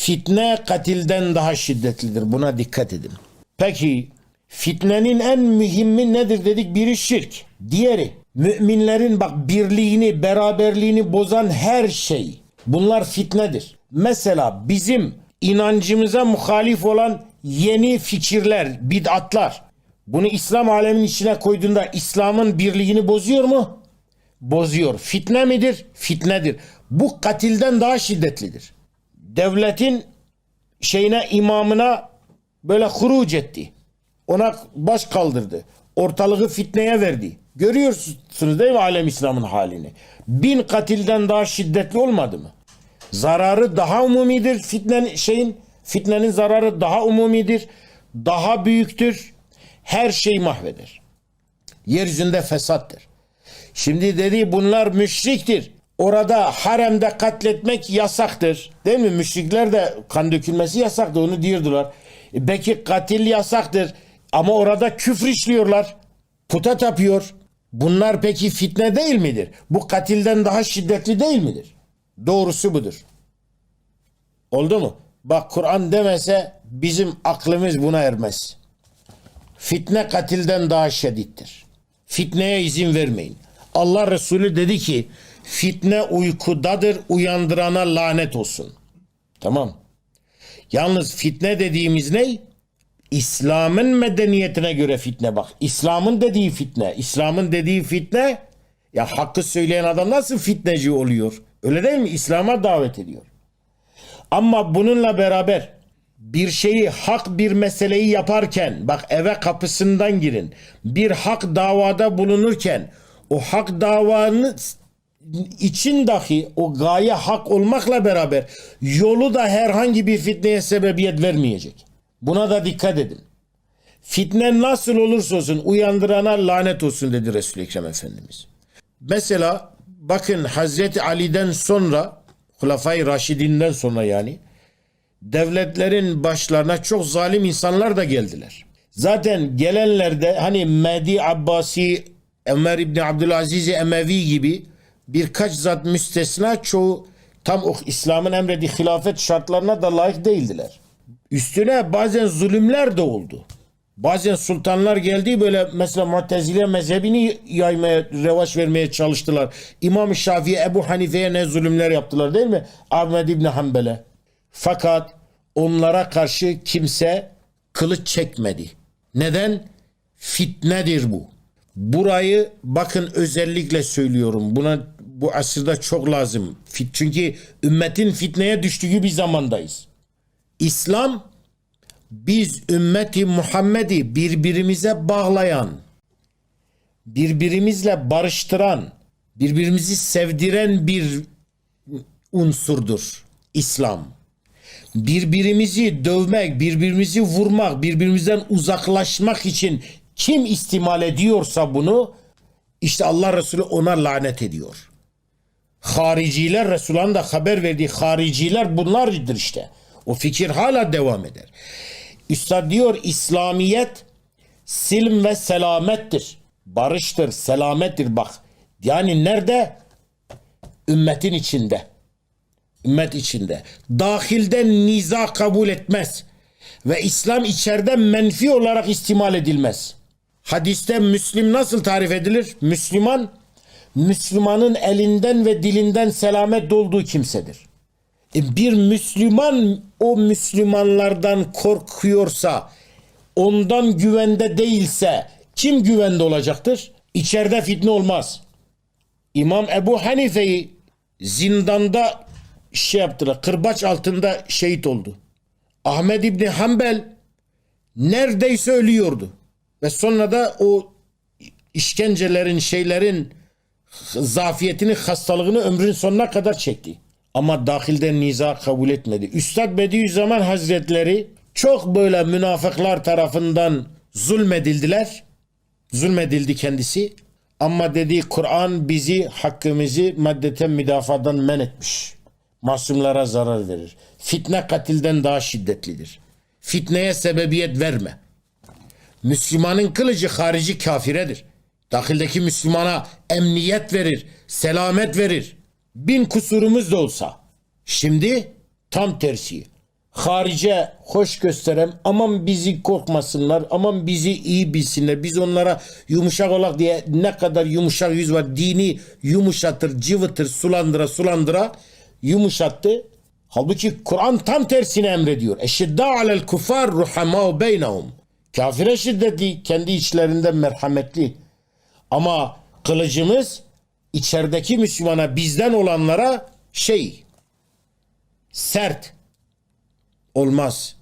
Fitne katilden daha şiddetlidir. Buna dikkat edin. Peki fitnenin en mühimi nedir dedik? Biri şirk. Diğeri müminlerin bak birliğini, beraberliğini bozan her şey. Bunlar fitnedir. Mesela bizim inancımıza muhalif olan yeni fikirler, bid'atlar. Bunu İslam aleminin içine koyduğunda İslam'ın birliğini bozuyor mu? Bozuyor. Fitne midir? Fitnedir. Bu katilden daha şiddetlidir. Devletin şeyine imamına böyle huruc etti. Ona baş kaldırdı. Ortalığı fitneye verdi. Görüyorsunuz değil mi alem İslam'ın halini? Bin katilden daha şiddetli olmadı mı? Zararı daha umumidir. Fitnenin şeyin fitnenin zararı daha umumidir. Daha büyüktür. Her şeyi mahveder. Yeryüzünde fesattır. Şimdi dedi bunlar müşriktir. Orada haremde katletmek yasaktır. Değil mi? Müşrikler de kan dökülmesi yasaktır. Onu diyordular. E, Belki katil yasaktır. Ama orada küfür işliyorlar. Puta tapıyor. Bunlar peki fitne değil midir? Bu katilden daha şiddetli değil midir? Doğrusu budur. Oldu mu? Bak Kur'an demese bizim aklımız buna ermez. Fitne katilden daha şiddettir. Fitneye izin vermeyin. Allah Resulü dedi ki fitne uykudadır uyandırana lanet olsun. Tamam. Yalnız fitne dediğimiz ne? İslam'ın medeniyetine göre fitne bak. İslam'ın dediği fitne. İslam'ın dediği fitne ya hakkı söyleyen adam nasıl fitneci oluyor? Öyle değil mi? İslam'a davet ediyor. Ama bununla beraber bir şeyi hak bir meseleyi yaparken bak eve kapısından girin. Bir hak davada bulunurken o hak davanın için dahi o gaye hak olmakla beraber yolu da herhangi bir fitneye sebebiyet vermeyecek. Buna da dikkat edin. Fitne nasıl olursa olsun uyandırana lanet olsun dedi Resul-i Ekrem Efendimiz. Mesela bakın Hazreti Ali'den sonra Hulafay Raşidinden sonra yani devletlerin başlarına çok zalim insanlar da geldiler. Zaten gelenlerde hani Mehdi Abbasi, Ömer İbni Abdülaziz Emevi gibi birkaç zat müstesna çoğu tam o İslam'ın emrediği hilafet şartlarına da layık değildiler. Üstüne bazen zulümler de oldu. Bazen sultanlar geldi böyle mesela Mu'tezile mezhebini yaymaya, revaç vermeye çalıştılar. İmam Şafii, Ebu Hanife'ye ne zulümler yaptılar değil mi? Ahmed İbni Hanbel'e. Fakat onlara karşı kimse kılıç çekmedi. Neden? Fitnedir bu. Burayı bakın özellikle söylüyorum. Buna bu asırda çok lazım. Çünkü ümmetin fitneye düştüğü bir zamandayız. İslam biz ümmeti Muhammed'i birbirimize bağlayan, birbirimizle barıştıran, birbirimizi sevdiren bir unsurdur İslam. Birbirimizi dövmek, birbirimizi vurmak, birbirimizden uzaklaşmak için kim istimal ediyorsa bunu işte Allah Resulü ona lanet ediyor. Hariciler Resulullah'ın da haber verdiği hariciler bunlardır işte. O fikir hala devam eder. Üstad diyor İslamiyet silm ve selamettir. Barıştır, selamettir bak. Yani nerede? Ümmetin içinde. Ümmet içinde. Dahilden niza kabul etmez. Ve İslam içeride menfi olarak istimal edilmez. Hadiste Müslim nasıl tarif edilir? Müslüman, Müslümanın elinden ve dilinden selamet dolduğu kimsedir. E, bir Müslüman o Müslümanlardan korkuyorsa, ondan güvende değilse kim güvende olacaktır? İçeride fitne olmaz. İmam Ebu Hanife'yi zindanda şey yaptılar. Kırbaç altında şehit oldu. Ahmed İbni Hanbel neredeyse ölüyordu. Ve sonra da o işkencelerin, şeylerin zafiyetini, hastalığını ömrün sonuna kadar çekti. Ama dahilden niza kabul etmedi. Üstad Bediüzzaman Hazretleri çok böyle münafıklar tarafından zulmedildiler. Zulmedildi kendisi. Ama dediği Kur'an bizi hakkımızı maddeten müdafadan men etmiş. Masumlara zarar verir. Fitne katilden daha şiddetlidir. Fitneye sebebiyet verme. Müslümanın kılıcı harici kafiredir. Dahildeki Müslümana emniyet verir, selamet verir. Bin kusurumuz da olsa. Şimdi tam tersi. harice hoş gösterem aman bizi korkmasınlar aman bizi iyi bilsinler biz onlara yumuşak olak diye ne kadar yumuşak yüz var dini yumuşatır cıvıtır sulandıra sulandıra yumuşattı halbuki Kur'an tam tersini emrediyor eşidda alel kufar ruhamau beynahum kafire şiddeti kendi içlerinde merhametli ama kılıcımız içerideki Müslümana bizden olanlara şey sert olmaz.